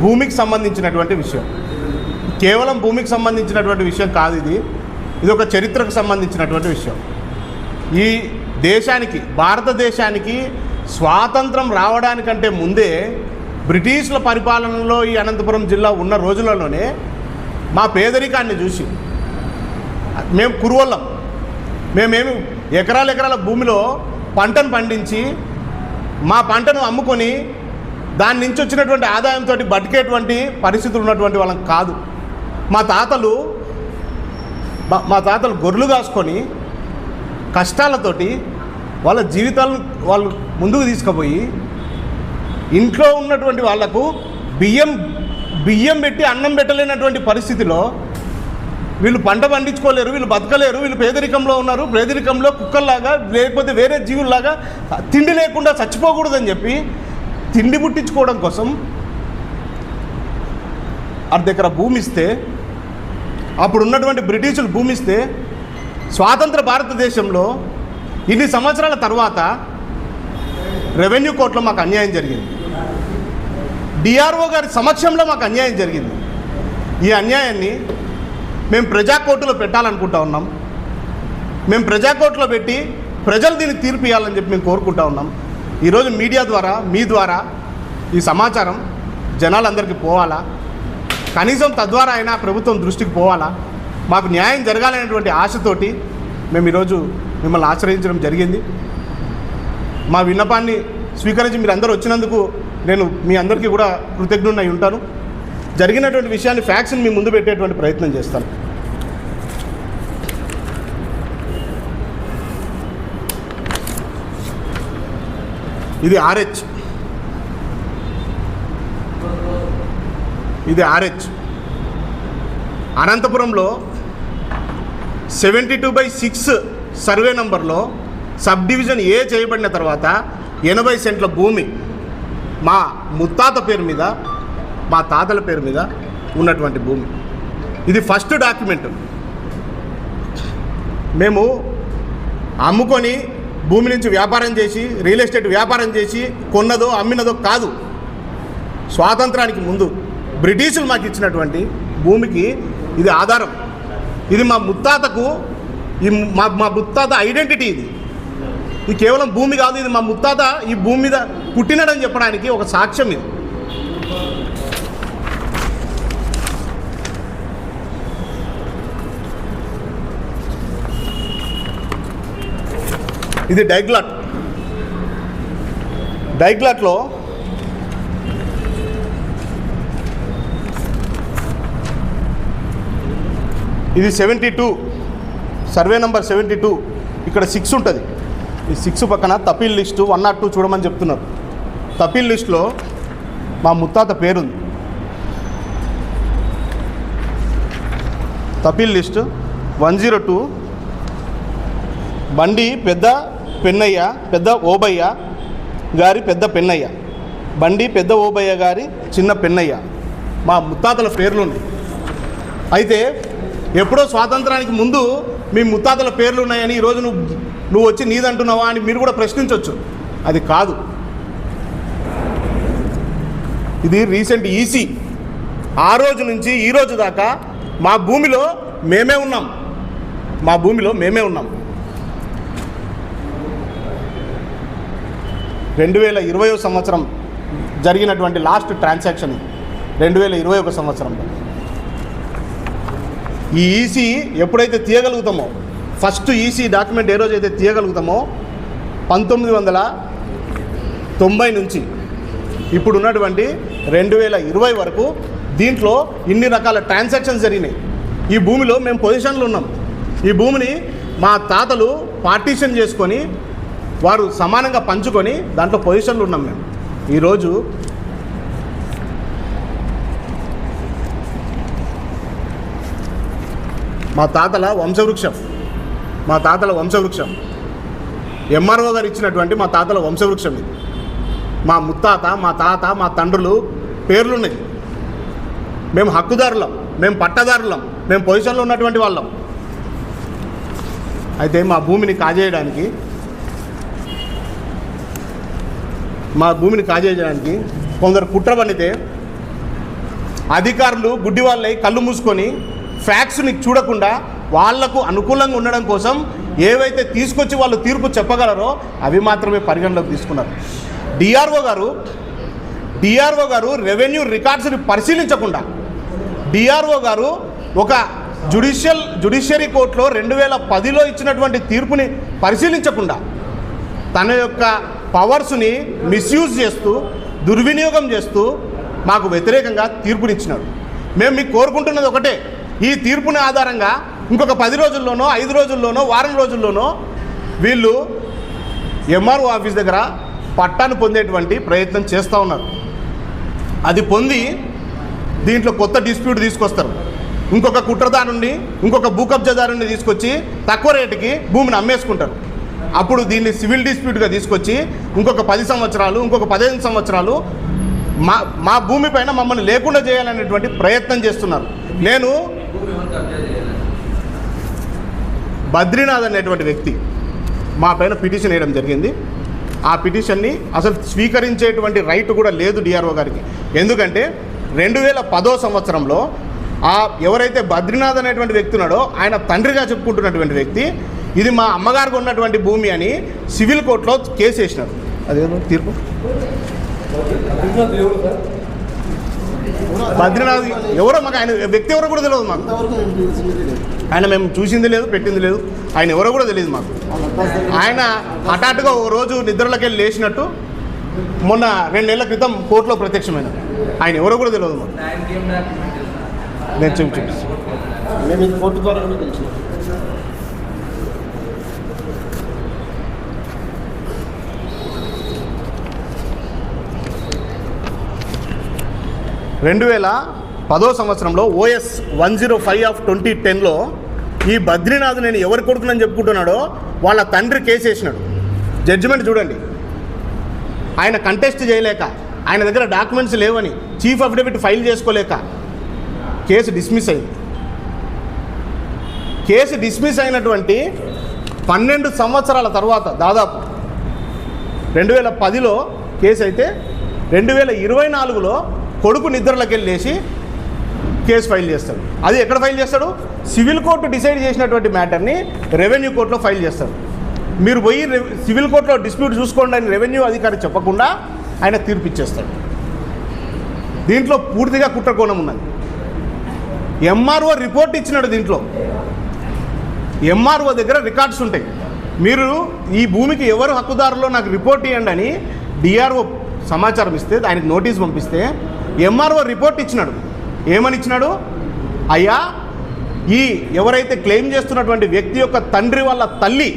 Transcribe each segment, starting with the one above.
భూమికి సంబంధించినటువంటి విషయం. కేవలం భూమికి సంబంధించినటువంటి విషయం కాదు ఇది. ఇది ఒక చరిత్రకు సంబంధించినటువంటి విషయం. ఈ దేశానికి భారతదేశానికి స్వాతంత్రం రావడానికంటే ముందే బ్రిటిష్ల పరిపాలనలో ఈ అనంతపురం జిల్లా ఉన్న రోజులలోనే మా పేదరికాన్ని చూసి మేము కురువల్లం. మేమేమి ఎకరాల ఎకరాల భూమిలో పంటను పండించి మా పంటను అమ్ముకొని దాని నుంచి వచ్చినటువంటి ఆదాయంతో బతికేటువంటి పరిస్థితులు ఉన్నటువంటి వాళ్ళం కాదు. మా తాతలు మా- మా తాతలు గొర్రెలు కాసుకొని కష్టాలతోటి వాళ్ళ జీవితాలను వాళ్ళు ముందుకు తీసుకుపోయి ఇంట్లో ఉన్నటువంటి వాళ్ళకు బియ్యం బియ్యం పెట్టి అన్నం పెట్టలేనటువంటి పరిస్థితిలో వీళ్ళు పంట పండించుకోలేరు వీళ్ళు బతకలేరు వీళ్ళు పేదరికంలో ఉన్నారు పేదరికంలో కుక్కల్లాగా లేకపోతే వేరే జీవుల్లాగా తిండి లేకుండా చచ్చిపోకూడదని చెప్పి తిండి పుట్టించుకోవడం కోసం అర్ధ దగ్గర భూమి ఇస్తే అప్పుడు ఉన్నటువంటి బ్రిటిషులు భూమి ఇస్తే స్వాతంత్ర భారతదేశంలో ఇన్ని సంవత్సరాల తర్వాత రెవెన్యూ కోర్టులో మాకు అన్యాయం జరిగింది. డిఆర్ఓ గారి సమక్షంలో మాకు అన్యాయం జరిగింది. ఈ అన్యాయాన్ని మేము ప్రజా కోర్టులో పెట్టాలనుకుంటా ఉన్నాం. మేము ప్రజా కోర్టులో పెట్టి ప్రజలు దీన్ని తీర్పు ఇవ్వాలని చెప్పి మేము కోరుకుంటా ఉన్నాం. ఈరోజు మీడియా ద్వారా మీ ద్వారా ఈ సమాచారం జనాలందరికీ పోవాలా? కనీసం తద్వారా అయినా ప్రభుత్వం దృష్టికి పోవాలా? మాకు న్యాయం జరగాలనేటువంటి ఆశతోటి మేము ఈరోజు మిమ్మల్ని ఆశ్రయించడం జరిగింది. మా విన్నపాన్ని స్వీకరించి మీరు అందరూ వచ్చినందుకు నేను మీ అందరికీ కూడా కృతజ్ఞున్నై ఉంటాను. జరిగినటువంటి విషయాన్ని ఫ్యాక్స్ని మీ ముందు పెట్టేటువంటి ప్రయత్నం చేస్తాను. ఇది ఆర్హెచ్ ఇది ఆర్హెచ్ అనంతపురంలో seventy two by six survey నంబర్లో సబ్ డివిజన్ ఏ చేయబడిన తర్వాత ఎనభై సెంట్ల భూమి మా ముత్తాత పేరు మీద మా తాతల పేరు మీద ఉన్నటువంటి భూమి. ఇది ఫస్ట్ డాక్యుమెంట్ మేము అమ్ముకొని భూమి నుంచి వ్యాపారం చేసి రియల్ ఎస్టేట్ వ్యాపారం చేసి కొన్నదో అమ్మినదో కాదు. స్వాతంత్రానికి ముందు బ్రిటిషులు మాకు ఇచ్చినటువంటి భూమికి ఇది ఆధారం. ఇది మా ముత్తాతకు ఈ మా మా ముత్తాత ఐడెంటిటీ ఇది. ఇది కేవలం భూమి కాదు ఇది మా ముత్తాత ఈ భూమి మీద పుట్టినడని చెప్పడానికి ఒక సాక్ష్యం ఇది. ఇది డైగ్లాట్. డైగ్లాట్లో ఇది seventy two. Survey number seventy two. ఇక్కడ సిక్స్ ఉంటుంది. ఈ సిక్స్ పక్కన తపిల్ లిస్టు వన్ నాట్ టూ చూడమని చెప్తున్నారు. తపిల్ లిస్టులో మా ముత్తాత పేరుంది. తపిల్ list one zero two. Bandi Pedda Pennayya పెద్ద ఓబయ్య గారి పెద్ద పెన్నయ్య. బండి పెద్ద ఓబయ్య గారి చిన్న పెన్నయ్య. మా ముత్తాతల పేర్లు ఉన్నాయి అయితే ఎప్పుడో స్వాతంత్రానికి ముందు మీ ముత్తాతల పేర్లు ఉన్నాయని ఈరోజు నువ్వు నువ్వు వచ్చి నీదంటున్నావా అని మీరు కూడా ప్రశ్నించవచ్చు అది కాదు. ఇది రీసెంట్ ఈసీ. ఆ రోజు నుంచి ఈ రోజు దాకా మా భూమిలో మేమే ఉన్నాం. మా భూమిలో మేమే ఉన్నాం. రెండు వేల ఇరవై సంవత్సరం జరిగినటువంటి లాస్ట్ ట్రాన్సాక్షన్ రెండు వేల ఇరవై ఒక సంవత్సరంలో. ఈ ఈసీ ఎప్పుడైతే తీయగలుగుతామో ఫస్ట్ ఈసీ డాక్యుమెంట్ ఏ రోజైతే తీయగలుగుతామో పంతొమ్మిది వందల తొంభై నుంచి ఇప్పుడు ఉన్నటువంటి రెండు వేల ఇరవై వరకు దీంట్లో ఇన్ని రకాల ట్రాన్సాక్షన్స్ జరిగినాయి. ఈ భూమిలో మేము పొజిషన్లో ఉన్నాం. ఈ భూమిని మా తాతలు పార్టీషన్ చేసుకొని వారు సమానంగా పంచుకొని దాంట్లో పొజిషన్లు ఉన్నాం మేము. ఈరోజు మా తాతల వంశవృక్షం. మా తాతల వంశవృక్షం. ఎంఆర్ఓ గారు ఇచ్చినటువంటి మా తాతల వంశవృక్షం ఇది. మా ముత్తాత మా తాత మా తండ్రులు పేర్లున్నాయి. మేము హక్కుదారులం మేము పట్టదారులం మేము పొజిషన్లో ఉన్నటువంటి వాళ్ళం. అయితే మా భూమిని కాజేయడానికి మా భూమిని కాజేయడానికి కొందరు కుట్ర పండితే అధికారులు గుడ్డి వాళ్ళై కళ్ళు మూసుకొని ఫ్యాక్స్ని చూడకుండా వాళ్ళకు అనుకూలంగా ఉండడం కోసం ఏవైతే తీసుకొచ్చి వాళ్ళు తీర్పు చెప్పగలరో అవి మాత్రమే పరిగణలోకి తీసుకున్నారు. డిఆర్ఓ గారు డిఆర్ఓ గారు రెవెన్యూ రికార్డ్స్ని పరిశీలించకుండా డిఆర్ఓ గారు ఒక జుడిషియల్ జుడిషియరీ కోర్టులో రెండు వేల పదిలో ఇచ్చినటువంటి తీర్పుని పరిశీలించకుండా తన యొక్క పవర్స్ని మిస్యూజ్ చేస్తూ దుర్వినియోగం చేస్తూ మాకు వ్యతిరేకంగా తీర్పునిచ్చినారు మేము మీకు కోరుకుంటున్నది ఒకటే ఈ తీర్పుని ఆధారంగా ఇంకొక పది రోజుల్లోనో ఐదు రోజుల్లోనో వారం రోజుల్లోనో వీళ్ళు ఎంఆర్ఓ ఆఫీస్ దగ్గర పట్టాను పొందేటువంటి ప్రయత్నం చేస్తూ ఉన్నారు. అది పొంది దీంట్లో కొత్త డిస్ప్యూట్ తీసుకొస్తారు. ఇంకొక కుట్రదారుణ్ణి ఇంకొక భూకబ్జదారుణ్ణి తీసుకొచ్చి తక్కువ రేటుకి భూమిని అమ్మేసుకుంటారు. అప్పుడు దీన్ని సివిల్ డిస్ప్యూట్గా తీసుకొచ్చి ఇంకొక పది సంవత్సరాలు ఇంకొక పదిహేను సంవత్సరాలు మా మా భూమి పైన మమ్మల్ని లేకుండా చేయాలనేటువంటి ప్రయత్నం చేస్తున్నారు. నేను బద్రీనాథ్ అనేటువంటి వ్యక్తి మా పైన పిటిషన్ వేయడం జరిగింది. ఆ పిటిషన్ని అసలు స్వీకరించేటువంటి రైట్ కూడా లేదు డిఆర్ఓ గారికి. ఎందుకంటే రెండు వేల పదో సంవత్సరంలో ఆ ఎవరైతే బద్రీనాథ్ అనేటువంటి వ్యక్తి ఉన్నాడో ఆయన తండ్రిగా చెప్పుకుంటున్నటువంటి వ్యక్తి ఇది మా అమ్మగారికి ఉన్నటువంటి భూమి అని సివిల్ కోర్టులో కేసు వేసినారు. అదేదో తీర్పు? బద్రీనాథ్ ఎవరో మాకు ఆయన వ్యక్తి ఎవరో కూడా తెలియదు మాకు. ఆయన మేము చూసింది లేదు పెట్టింది లేదు. ఆయన ఎవరో కూడా తెలియదు మాకు. ఆయన హఠాత్తుగా ఒక రోజు నిద్రలోకి వెళ్ళి లేచినట్టు మొన్న రెండు నెలల క్రితం కోర్టులో ప్రత్యక్షమైన ఆయన ఎవరో కూడా తెలియదు మాకు. నేను చూపి చూపిస్తాను మేము ఇది కోర్టు ద్వారా రెండు వేల పదో సంవత్సరంలో OS one zero five of twenty టెన్లో ఈ బద్రీనాథ్ నేను ఎవరి కొడుకునని చెప్పుకుంటున్నాడో వాళ్ళ తండ్రి కేసు వేసినాడు జడ్జిమెంట్ చూడండి. ఆయన కంటెస్ట్ చేయలేక ఆయన దగ్గర డాక్యుమెంట్స్ లేవని చీఫ్ అఫిడవిట్ ఫైల్ చేసుకోలేక కేసు డిస్మిస్ అయింది. కేసు డిస్మిస్ అయినటువంటి పన్నెండు సంవత్సరాల తర్వాత దాదాపు రెండు వేల పదిలో కేసు అయితే రెండు వేల ఇరవై నాలుగులో కొడుకు నిద్రలోకి వెళ్ళేసి కేసు ఫైల్ చేస్తాడు. అది ఎక్కడ ఫైల్ చేస్తాడు? సివిల్ కోర్టు డిసైడ్ చేసినటువంటి మ్యాటర్ని రెవెన్యూ కోర్టులో ఫైల్ చేస్తాడు. మీరు పోయి సివిల్ కోర్టులో డిస్ప్యూట్ చూసుకోండి అని రెవెన్యూ అధికారి చెప్పకుండా ఆయన తీర్పు ఇచ్చేస్తాడు. దీంట్లో పూర్తిగా కుట్రకోణం ఉన్నది. ఎంఆర్ఓ రిపోర్ట్ ఇచ్చినాడు దీంట్లో. ఎంఆర్ఓ దగ్గర రికార్డ్స్ ఉంటాయి. మీరు ఈ భూమికి ఎవరు హక్కుదారులో నాకు రిపోర్ట్ ఇవ్వండి అని డిఆర్ఓ సమాచారం ఇస్తే ఆయనకు నోటీస్ పంపిస్తే ఎంఆర్ఓ రిపోర్ట్ ఇచ్చినాడు. ఏమని ఇచ్చినాడు? అయ్యా ఈ ఎవరైతే క్లెయిమ్ చేస్తున్నటువంటి వ్యక్తి యొక్క తండ్రి వాళ్ళ తల్లి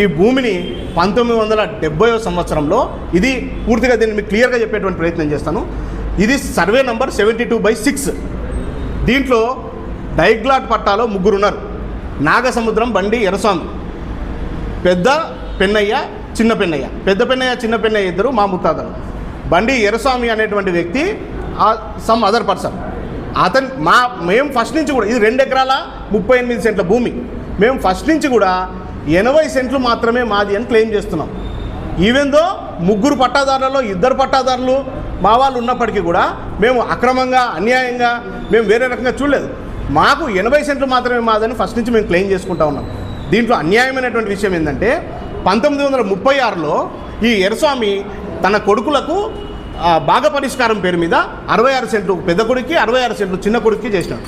ఈ భూమిని పంతొమ్మిది వందల డెబ్బైవ సంవత్సరంలో ఇది పూర్తిగా దీన్ని మీకు క్లియర్గా చెప్పేటువంటి ప్రయత్నం చేస్తాను. ఇది survey number seventy two by six. దీంట్లో డైగ్లాట్ పట్టాలో ముగ్గురు ఉన్నారు నాగసముద్రం బండి ఎరస్వామి పెద్ద పెన్నయ్య చిన్న పెన్నయ్య. పెద్ద పెన్నయ్య చిన్న పెన్నయ్య ఇద్దరు మా ముత్తాతలు. బండి ఎరస్వామి అనేటువంటి వ్యక్తి సమ్ అదర్ పర్సన్ అతను మా మేము ఫస్ట్ నుంచి కూడా ఇది రెండు ఎకరాల ముప్పై ఎనిమిది సెంట్ల భూమి. మేము ఫస్ట్ నుంచి కూడా ఎనభై సెంట్లు మాత్రమే మాది అని క్లెయిమ్ చేస్తున్నాం. ఈవెన్ దో ముగ్గురు పట్టాదారులలో ఇద్దరు పట్టాదారులు మా వాళ్ళు ఉన్నప్పటికీ కూడా మేము అక్రమంగా అన్యాయంగా మేము వేరే రకంగా చూడలేదు. మాకు ఎనభై సెంట్లు మాత్రమే మాదని ఫస్ట్ నుంచి మేము క్లెయిమ్ చేసుకుంటా ఉన్నాం. దీంట్లో అన్యాయమైనటువంటి విషయం ఏంటంటే పంతొమ్మిది వందల ముప్పై ఆరులో ఈ ఎరస్వామి తన కొడుకులకు భాగ పరిష్కారం పేరు మీద అరవై ఆరు సెంట్లు పెద్ద కొడుక్కి అరవై ఆరు సెంట్లు చిన్న కొడుక్కి చేసినారు.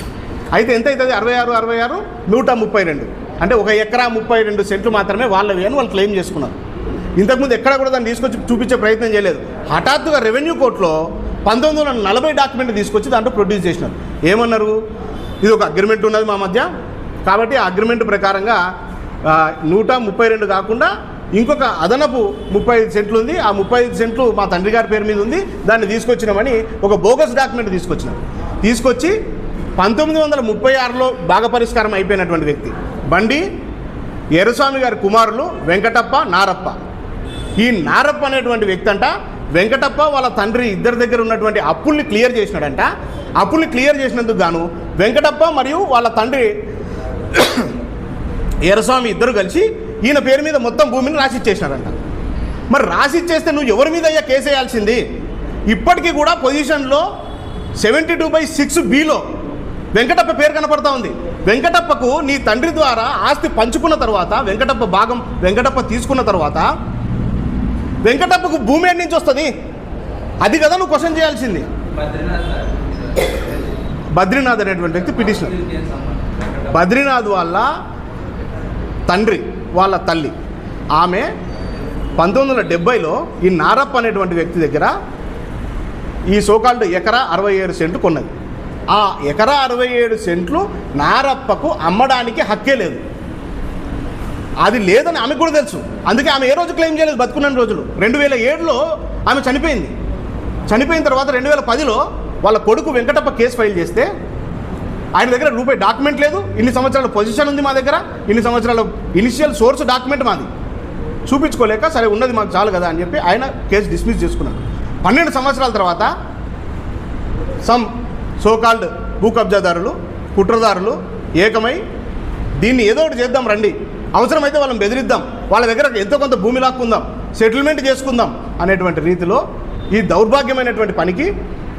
అయితే ఎంత అవుతుంది? అరవై ఆరు అరవై ఆరు నూట ముప్పై రెండు. అంటే ఒక ఎకరా ముప్పై రెండు సెంట్లు మాత్రమే వాళ్ళవి అని వాళ్ళు క్లెయిమ్ చేసుకున్నారు. ఇంతకుముందు ఎక్కడ కూడా దాన్ని తీసుకొచ్చి చూపించే ప్రయత్నం చేయలేదు. హఠాత్తుగా రెవెన్యూ కోర్టులో పంతొమ్మిది వందల నలభై డాక్యుమెంట్ తీసుకొచ్చి దాంట్లో ప్రొడ్యూస్ చేసినారు. ఏమన్నారు? ఇది ఒక అగ్రిమెంట్ ఉన్నది మా మధ్య. కాబట్టి ఆ అగ్రిమెంట్ ప్రకారంగా నూట ముప్పై రెండు కాకుండా ఇంకొక అదనపు ముప్పై ఐదు సెంట్లు ఉంది. ఆ ముప్పై ఐదు సెంట్లు మా తండ్రి గారి పేరు మీద ఉంది. దాన్ని తీసుకొచ్చినామని ఒక బోగస్ డాక్యుమెంట్ తీసుకొచ్చినాం. తీసుకొచ్చి పంతొమ్మిది వందల ముప్పై ఆరులో భాగ పరిష్కారం అయిపోయినటువంటి వ్యక్తి. బండి ఎరస్వామి గారి కుమారులు వెంకటప్ప నారప్ప. ఈ నారప్ప అనేటువంటి వ్యక్తి అంట వెంకటప్ప వాళ్ళ తండ్రి ఇద్దరి దగ్గర ఉన్నటువంటి అప్పుల్ని క్లియర్ చేసినాడంట. అప్పుల్ని క్లియర్ చేసినందుకు గాను వెంకటప్ప మరియు వాళ్ళ తండ్రి ఎరస్వామి ఇద్దరు కలిసి ఈయన పేరు మీద మొత్తం భూమిని రాసిచ్చేసినారంట. మరి రాసిచ్చేస్తే నువ్వు ఎవరి మీద అయ్యా కేసు వేయాల్సింది? ఇప్పటికీ కూడా పొజిషన్లో seventy two by six below Venkatappa పేరు కనపడతా ఉంది. వెంకటప్పకు నీ తండ్రి ద్వారా ఆస్తి పంచుకున్న తర్వాత వెంకటప్ప భాగం వెంకటప్ప తీసుకున్న తర్వాత వెంకటప్పకు భూమి ఎన్ని నుంచి వస్తుంది? అది కదా నువ్వు క్వశ్చన్ చేయాల్సింది. బద్రీనాథ్ అనేటువంటి వ్యక్తి పిటిషనర్ బద్రీనాథ్ వాళ్ళ తండ్రి. వాళ్ళ తల్లి. ఆమె పంతొమ్మిది వందల డెబ్బైలో ఈ నారప్ప అనేటువంటి వ్యక్తి దగ్గర ఈ సోకాల్డ్ ఎకరా అరవై ఏడు సెంట్లు కొన్నది. ఆ ఎకరా అరవై ఏడు సెంట్లు నారప్పకు అమ్మడానికి హక్కే లేదు. అది లేదని ఆమెకు కూడా తెలుసు. అందుకే ఆమె ఏ రోజు క్లెయిమ్ చేయలేదు బతుకున్న రోజులు. రెండు వేల ఏడులో ఆమె చనిపోయింది. చనిపోయిన తర్వాత రెండు వేల పదిలో వాళ్ళ కొడుకు వెంకటప్ప కేసు ఫైల్ చేస్తే ఆయన దగ్గర రూపాయి డాక్యుమెంట్ లేదు. ఇన్ని సంవత్సరాల పొజిషన్ ఉంది మా దగ్గర. ఇన్ని సంవత్సరాల ఇనిషియల్ సోర్స్ డాక్యుమెంట్ మాది. చూపించుకోలేక సరే ఉన్నది మాకు చాలు కదా అని చెప్పి ఆయన కేసు డిస్మిస్ చేసుకున్నాడు. పన్నెండు సంవత్సరాల తర్వాత సమ్ సోకాల్డ్ భూ కబ్జాదారులు కుట్రదారులు ఏకమై దీన్ని ఏదో ఒకటి చేద్దాం రండి. అవసరమైతే వాళ్ళని బెదిరిద్దాం. వాళ్ళ దగ్గర ఎంతో కొంత భూమి లాక్కుందాం. సెటిల్మెంట్ చేసుకుందాం అనేటువంటి రీతిలో ఈ దౌర్భాగ్యమైనటువంటి పనికి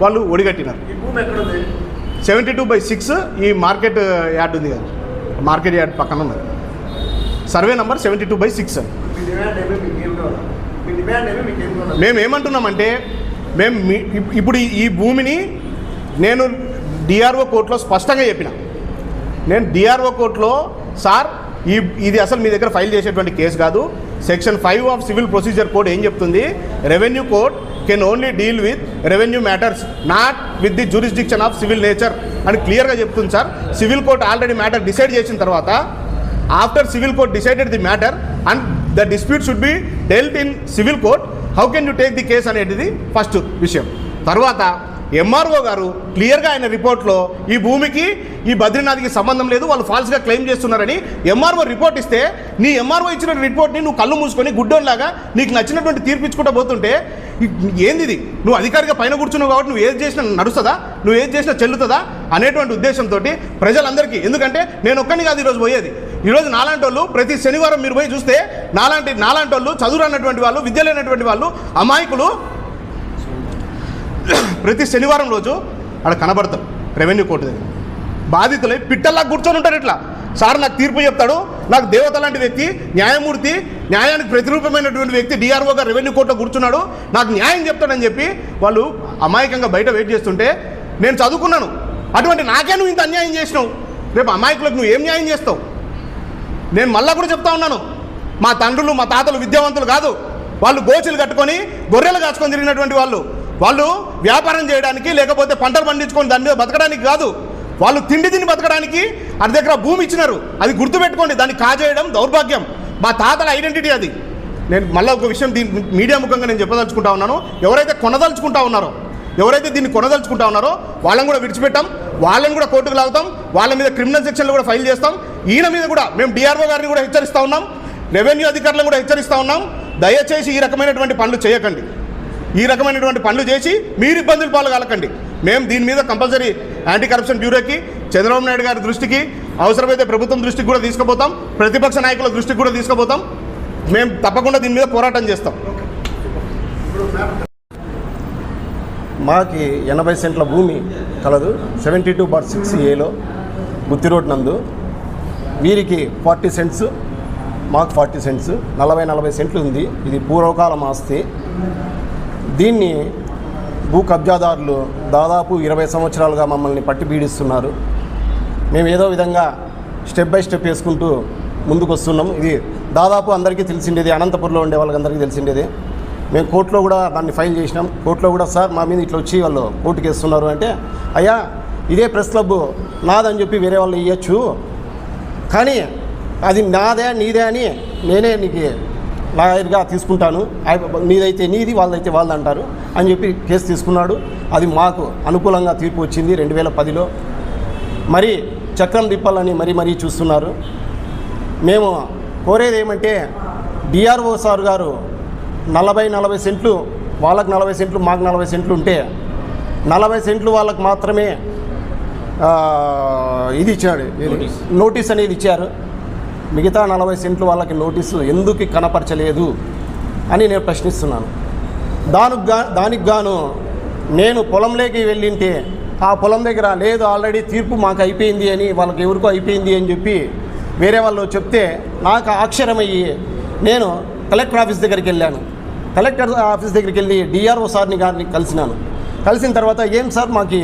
వాళ్ళు ఒడిగట్టినారు. సెవెంటీ టూ బై సిక్స్ ఈ మార్కెట్ యార్డ్ ఉంది కదా. మార్కెట్ యార్డ్ పక్కన ఉన్నది. Survey number seventy two by six. మీ మేము ఏమంటున్నామంటే మేము ఇప్పుడు ఈ- ఈ భూమిని నేను డిఆర్ఓ కోర్టులో స్పష్టంగా చెప్పిన. నేను డిఆర్ఓ కోర్టులో సార్ ఈ ఇది అసలు మీ దగ్గర ఫైల్ చేసేటువంటి కేసు కాదు. Section five of civil procedure code ఏం చెప్తుంది? Revenue code can only deal with revenue matters not with the jurisdiction of civil nature అని క్లియర్గా చెప్తుంది sir civil court already matter decide చేసిన తర్వాత after civil court decided the matter and the dispute should be dealt in civil court how can you take the case అనేది first విషయం. తర్వాత MRO గారు క్లియర్గా ఆయన రిపోర్ట్లో ఈ భూమికి ఈ బద్రీనాథ్కి సంబంధం లేదు వాళ్ళు ఫాల్స్గా క్లెయిమ్ చేస్తున్నారని ఎంఆర్ఓ రిపోర్ట్ ఇస్తే నీ ఎంఆర్ఓ ఇచ్చిన రిపోర్ట్ని నువ్వు కళ్ళు మూసుకొని గుడ్డోన్లాగా నీకు నచ్చినటువంటి తీర్పిచ్చుకుంటూ పోతుంటే ఏంది ఇది నువ్వు అధికారిగా పైన కూర్చున్నావు కాబట్టి నువ్వు ఏది చేసినా నడుస్తుందా? నువ్వు ఏది చేసినా చెల్లుతుందా? అనేటువంటి ఉద్దేశంతో ప్రజలందరికీ ఎందుకంటే నేను ఒక్కని కాదు ఈరోజు పోయేది. ఈరోజు నాలాంటి వాళ్ళు ప్రతి శనివారం మీరు పోయి చూస్తే నాలాంటి నాలాంటి వాళ్ళు చదువు వాళ్ళు విద్య లేనటువంటి వాళ్ళు అమాయకులు ప్రతి శనివారం రోజు అక్కడ కనబడతారు రెవెన్యూ కోర్టు దగ్గర. బాధితులై పిట్టల్లా కూర్చొని ఉంటారు ఇట్లా. సార్ నాకు తీర్పు చెప్తాడు. నాకు దేవత లాంటి వ్యక్తి న్యాయమూర్తి న్యాయానికి ప్రతిరూపమైనటువంటి వ్యక్తి డిఆర్ఓగా రెవెన్యూ కోర్టులో కూర్చున్నాడు. నాకు న్యాయం చెప్తాడని చెప్పి వాళ్ళు అమాయకంగా బయట వెయిట్ చేస్తుంటే నేను చదువుకున్నాను. అటువంటి నాకే నువ్వు ఇంత అన్యాయం చేసినావు. రేపు అమాయకులకు నువ్వు ఏం న్యాయం చేస్తావు? నేను మళ్ళా కూడా చెప్తా ఉన్నాను. మా తండ్రులు మా తాతలు విద్యావంతులు కాదు. వాళ్ళు గోచులు కట్టుకొని గొర్రెలు కాచుకొని తిరిగినటువంటి వాళ్ళు. వాళ్ళు వ్యాపారం చేయడానికి లేకపోతే పంటలు పండించుకొని దాని మీద బతకడానికి కాదు. వాళ్ళు తిండి తిని బతకడానికి అది దగ్గర భూమి ఇచ్చినారు. అది గుర్తుపెట్టుకోండి. దాన్ని కాజేయడం దౌర్భాగ్యం. మా తాతల ఐడెంటిటీ అది. నేను మళ్ళీ ఒక విషయం దీని మీడియా ముఖంగా నేను చెప్పదలుచుకుంటా ఉన్నాను. ఎవరైతే కొనదలుచుకుంటా ఉన్నారో ఎవరైతే దీన్ని కొనదలుచుకుంటా ఉన్నారో వాళ్ళని కూడా విడిచిపెట్టాం. వాళ్ళని కూడా కోర్టుకు లాగుతాం. వాళ్ళ మీద క్రిమినల్ సెక్షన్లు కూడా ఫైల్ చేస్తాం. ఈయన మీద కూడా మేము డిఆర్ఓ గారిని కూడా హెచ్చరిస్తూ ఉన్నాం. రెవెన్యూ అధికారులను కూడా హెచ్చరిస్తూ ఉన్నాం. దయచేసి ఈ రకమైనటువంటి పనులు చేయకండి. ఈ రకమైనటువంటి పనులు చేసి మీరు ఇబ్బందులు కలకండి మేము దీని మీద కంపల్సరీ యాంటీ కరప్షన్ బ్యూరోకి చంద్రబాబు నాయుడు గారి దృష్టికి అవసరమైతే ప్రభుత్వం దృష్టికి కూడా తీసుకుపోతాం. ప్రతిపక్ష నాయకుల దృష్టికి కూడా తీసుకుపోతాం. మేము తప్పకుండా దీని మీద పోరాటం చేస్తాం. మాకి ఎనభై సెంట్ల భూమి కలదు. సెవెంటీ టూ బార్ సిక్స్ ఏలో గుత్తి రోడ్ నందు వీరికి ఫార్టీ సెంట్స్ మాకు ఫార్టీ సెంట్స్. నలభై నలభై సెంట్లు ఉంది. ఇది పూర్వకాలం ఆస్తి. దీన్ని భూ కబ్జాదారులు దాదాపు ఇరవై సంవత్సరాలుగా మమ్మల్ని పట్టి పీడిస్తున్నారు. మేము ఏదో విధంగా స్టెప్ బై స్టెప్ వేసుకుంటూ ముందుకు వస్తున్నాం. ఇది దాదాపు అందరికీ తెలిసిండేది అనంతపురంలో ఉండే వాళ్ళకందరికీ తెలిసిండేది. మేము కోర్టులో కూడా దాన్ని ఫైల్ చేసినాం. కోర్టులో కూడా సార్ మా మీద ఇట్లా వచ్చి వాళ్ళు కోర్టుకి వేస్తున్నారు అంటే అయ్యా ఇదే ప్రెస్ క్లబ్ నాదని చెప్పి వేరే వాళ్ళు ఇవ్వచ్చు కానీ అది నాదే నీదే అని నేనే నీకు లాయర్గా తీసుకుంటాను. నీదైతే నీది వాళ్ళదైతే వాళ్ళది అంటారు అని చెప్పి కేసు తీసుకున్నాడు. అది మాకు అనుకూలంగా తీర్పు వచ్చింది రెండు వేల పదిలో. మరి చక్రం తిప్పాలని మరీ మరీ చూస్తున్నారు. మేము కోరేది ఏమంటే డిఆర్ఓ సార్ గారు నలభై నలభై సెంట్లు వాళ్ళకి నలభై సెంట్లు మాకు నలభై సెంట్లు ఉంటే నలభై సెంట్లు వాళ్ళకి మాత్రమే ఇది ఇచ్చాడు. నోటీస్ అనేది ఇచ్చారు. మిగతా నలభై సెంట్లు వాళ్ళకి నోటీసు ఎందుకు కనపరచలేదు అని నేను ప్రశ్నిస్తున్నాను. దానికి గా దానికి గాను నేను పొలంలోకి వెళ్ళింటే ఆ పొలం దగ్గర లేదు ఆల్రెడీ తీర్పు మాకు అయిపోయింది అని వాళ్ళకి ఎవరికో అయిపోయింది అని చెప్పి వేరే వాళ్ళు చెప్తే నాకు ఆక్షరమయ్యి నేను కలెక్టర్ ఆఫీస్ దగ్గరికి వెళ్ళాను. కలెక్టర్ ఆఫీస్ దగ్గరికి వెళ్ళి డిఆర్ఓ సార్ని గారిని కలిసినాను. కలిసిన తర్వాత ఏం సార్ మాకు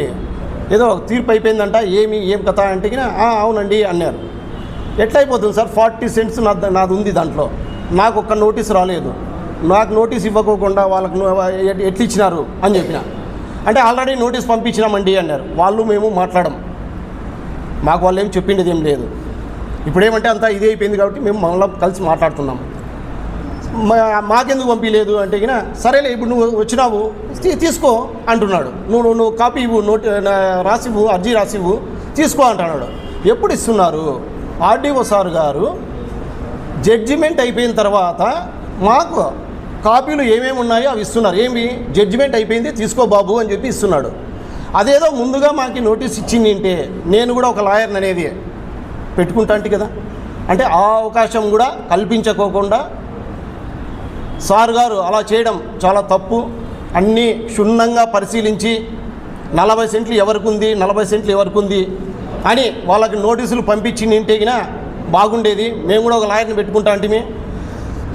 ఏదో తీర్పు అయిపోయిందంట ఏమి ఏం కథ అంటే అవునండి అన్నారు. ఎట్లయిపోతుంది సార్? ఫార్టీ సెంట్స్ నా నాది ఉంది దాంట్లో. నాకు ఒక్క నోటీస్ రాలేదు. నాకు నోటీస్ ఇవ్వకోకుండా వాళ్ళకు ఎట్లు ఎట్లా ఇచ్చినారు అని చెప్పిన. అంటే ఆల్రెడీ నోటీస్ పంపించినామండి అన్నారు. వాళ్ళు మేము మాట్లాడం మాకు వాళ్ళు ఏం చెప్పిండేది ఏం లేదు. ఇప్పుడేమంటే అంతా ఇదే అయిపోయింది కాబట్టి మేము మళ్ళీ కలిసి మాట్లాడుతున్నాం. మా- మాకెందుకు పంపించలేదు అంటే ఇక సరేలే ఇప్పుడు నువ్వు వచ్చినావు తీ- తీసుకో అంటున్నాడు. నువ్వు నువ్వు కాపీ ఇవ్వు నోటి రాసివ్వు అర్జీ రాసివ్వు తీసుకో అంటున్నాడు. ఎప్పుడు ఇస్తున్నారు? ఆర్డీఓ సార్ గారు జడ్జిమెంట్ అయిపోయిన తర్వాత మాకు కాపీలు ఏమేమి ఉన్నాయో అవి ఇస్తున్నారు. ఏమి? జడ్జిమెంట్ అయిపోయింది తీసుకో బాబు అని చెప్పి ఇస్తున్నాడు. అదేదో ముందుగా మాకు నోటీస్ ఇచ్చింది అంటే నేను కూడా ఒక లాయర్ని అనేది పెట్టుకుంటాంటి కదా. అంటే ఆ అవకాశం కూడా కల్పించకోకుండా సార్ గారు అలా చేయడం చాలా తప్పు. అన్నీ క్షుణ్ణంగా పరిశీలించి నలభై సెంట్లు ఎవరికి ఉంది నలభై సెంట్లు ఎవరికి ఉంది అని వాళ్ళకి నోటీసులు పంపించి నింటేగినా బాగుండేది. మేము కూడా ఒక లాయర్ని పెట్టుకుంటా అంటే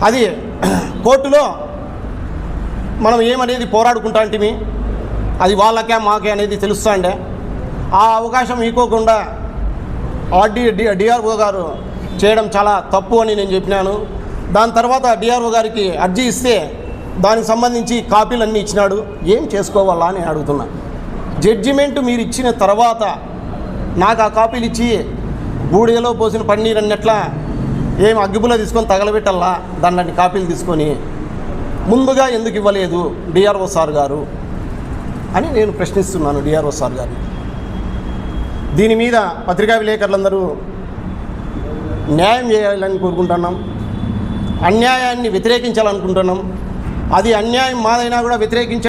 అది కోర్టులో మనం ఏమనేది పోరాడుకుంటా అంటే అది వాళ్ళకే మాకే అనేది తెలుస్తుండే. ఆ అవకాశం ఇవ్వకుండా ఆర్డి డిఆర్ఓ గారు చేయడం చాలా తప్పు అని నేను చెప్పినాను. దాని తర్వాత డిఆర్ఓ గారికి అర్జీ ఇస్తే దానికి సంబంధించి కాపీలు అన్నీ ఇచ్చినాడు. ఏం చేసుకోవాలా అని అడుగుతున్నా. జడ్జిమెంట్ మీరు ఇచ్చిన తర్వాత నాకు ఆ కాపీలు ఇచ్చి బూడిదలో పోసిన పన్నీర్ అన్నట్లా ఏం అగ్గిపులో తీసుకొని తగలబెట్టల్లా? దాన్ని కాపీలు తీసుకొని ముందుగా ఎందుకు ఇవ్వలేదు డిఆర్ఓ సార్ గారు అని నేను ప్రశ్నిస్తున్నాను డిఆర్ఓ సార్ గారిని. దీని మీద పత్రికా విలేకరులందరూ న్యాయం చేయాలని కోరుకుంటున్నాం. అన్యాయాన్ని వ్యతిరేకించాలనుకుంటున్నాం. అది అన్యాయం మాదైనా కూడా వ్యతిరేకించ